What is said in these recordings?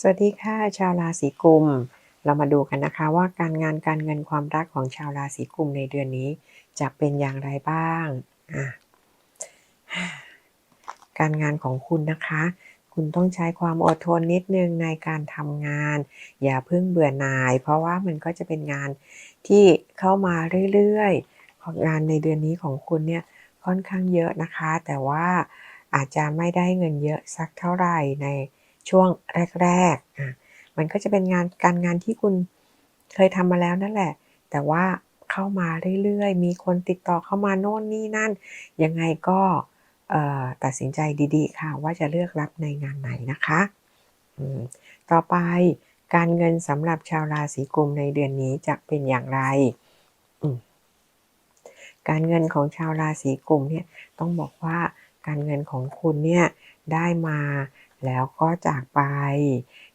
สวัสดีค่ะ ชาวราศีกุม เรามาดูกันนะคะว่าการงานการเงินความรักของชาวราศีกุมในเดือนนี้ จะเป็นอย่างไรบ้าง การงานของคุณนะคะ คุณต้องใช้ความอดทนนิดนึงในการทำงาน อย่าเพิ่งเบื่อหน่าย เพราะว่ามันก็จะเป็นงานที่เข้ามาเรื่อยๆงานในเดือนนี้ของคุณเนี่ยค่อนข้างเยอะนะคะ แต่ว่าอาจจะไม่ได้เงินเยอะสักเท่าไหร่ใน ช่วงแรกๆอะมันก็จะเป็นงานการงานที่คุณเคยทำมาแล้วนั่นแหละ แต่ว่าเข้ามาเรื่อยๆ มีคนติดต่อเข้ามาโน่นนี่นั่น ยังไงก็ตัดสินใจดีๆ ค่ะ ว่าจะเลือกรับในงานไหนนะคะต่อไปการเงินสำหรับชาวราศีกุมในเดือนนี้จะเป็นอย่างไร การเงินของชาวราศีกุมเนี่ยต้องบอกว่าการเงินของคุณเนี่ยได้มา แล้วก็จากไป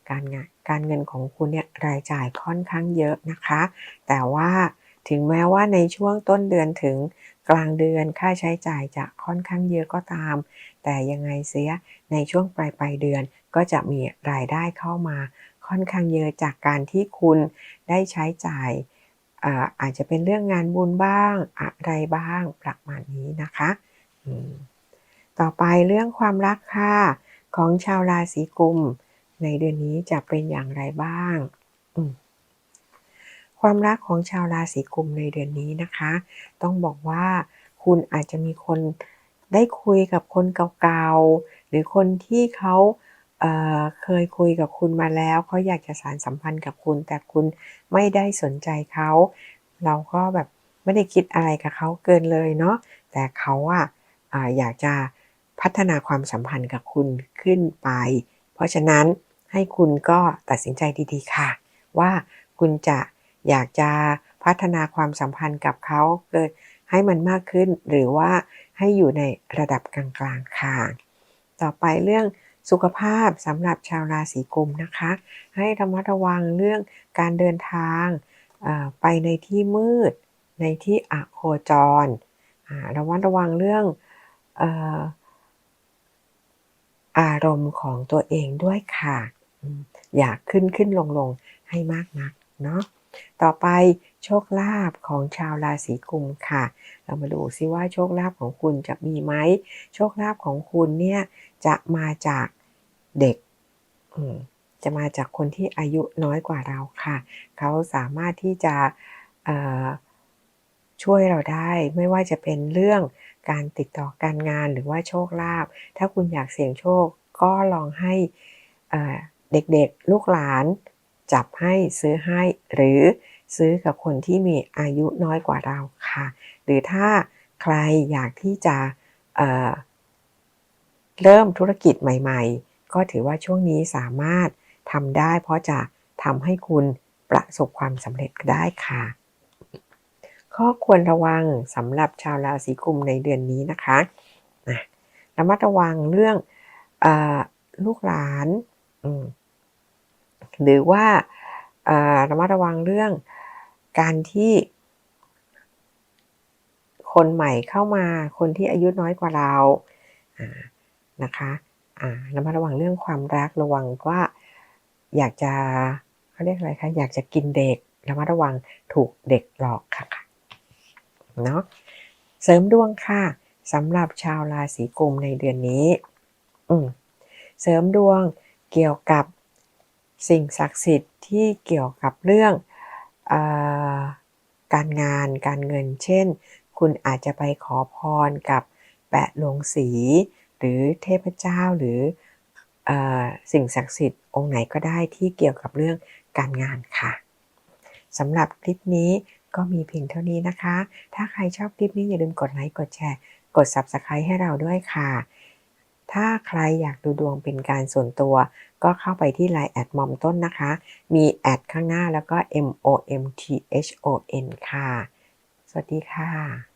การงานการเงินของคุณเนี่ยรายจ่ายค่อนข้างเยอะนะคะ แต่ว่าถึงแม้ว่าในช่วงต้นเดือนถึงกลางเดือนค่าใช้จ่ายจะค่อนข้างเยอะก็ตาม แต่ยังไงเสียในช่วงปลายปลายเดือนก็จะมีรายได้เข้ามาค่อนข้างเยอะจากการที่คุณได้ใช้จ่ายอาอาจจะเป็นเรื่องงานบุญบ้างอะไรบ้างประมาณนี้นะคะ ต่อไปเรื่องความรักค่ะ ของชาวราศีกุม ในเดือนนี้จะเป็นอย่างไรบ้าง ความรักของชาวราศีกุมในเดือนนี้นะคะ ต้องบอกว่าคุณอาจจะมีคนได้คุยกับคนเก่าๆ หรือคนที่เขาเเคยคุยกับคุณมาแล้วเขาอยากจะสารสัมพันธ์กับคุณ แต่คุณไม่ได้สนใจเขา เราก็แบบไม่ได้คิดอะไรกับเขาเกินเลยเนาะแต่เขาอะอยากจะ พัฒนาความสัมพันธ์กับคุณขึ้นไป เพราะฉะนั้นให้คุณก็ตัดสินใจดีๆค่ะ ว่าคุณจะอยากจะพัฒนาความสัมพันธ์กับเขาเกิดให้มันมากขึ้นหรือว่าให้อยู่ในระดับกลางๆค่ะ ต่อไปเรื่องสุขภาพสำหรับชาวราศีกุมนะคะ ให้ระมัดระวังเรื่องการเดินทางไปในที่มืด ในที่อโคจรระมัดระวังเรื่อง อารมณ์ของตัวเองด้วยค่ะ อยากขึ้นขึ้นลงลงให้มากนักเนาะต่อไปโชคลาภของชาวราศีกุมค่ะ เรามาดูซิว่าโชคลาภของคุณจะมีไหมโชคลาภของคุณเนี่ยจะมาจากเด็กจะมาจากคนที่อายุน้อยกว่าเราค่ะ เขาสามารถที่จะช่วยเราได้ ไม่ว่าจะเป็นเรื่อง การติดต่อการงานหรือว่าโชคลาภถ้าคุณอยากเสี่ยงโชคก็ลองให้เด็กๆลูกหลาน จับให้ซื้อให้หรือซื้อกับคนที่มีอายุน้อยกว่าเราค่ะ หรือถ้าใครอยากที่จะเเริ่มธุรกิจใหม่ๆ ก็ถือว่าช่วงนี้สามารถทำได้ เพราะจะทำให้คุณประสบความสำเร็จได้ค่ะ ข้อควรระวังสำหรับชาวราศีกุมในเดือนนี้นะคะระมัดระวังเรื่องอลูกหลานหรือว่าระมัดระวังเรื่องการที่ คนใหม่เข้ามาคนที่อายุน้อยกว่าเรานะคะระมัดระวังเรื่องความรักระวังว่าอยากจะเขาเรียกอะไรคะอยากจะกินเด็กระมัดระวังถูกเด็กหลอกค่ะ เนาะเสริมดวงค่ะสำหรับชาวราศีกุมในเดือนนี้ อืมเสริมดวงเกี่ยวกับสิ่งศักดิ์สิทธิ์ที่เกี่ยวกับเรื่องอการงานการเงิน เช่น คุณอาจจะไปขอพรกับแปะหลวงสี หรือเทพเจ้าหรืออสิ่งศักดิ์สิทธิ์องค์ไหนก็ได้ที่เกี่ยวกับเรื่องการงานค่ะสำหรับคลิปนี้ ก็มีเพียงเท่านี้นะคะ ถ้าใครชอบคลิปนี้อย่าลืมกดไลค์ กดแชร์ กด Subscribe ให้เราด้วยค่ะ ถ้าใครอยากดูดวงเป็นการส่วนตัว ก็เข้าไปที่ Line แอดมอมต้นนะคะ มีแอดข้างหน้าแล้วก็ M O M T H O N ค่ะ สวัสดีค่ะ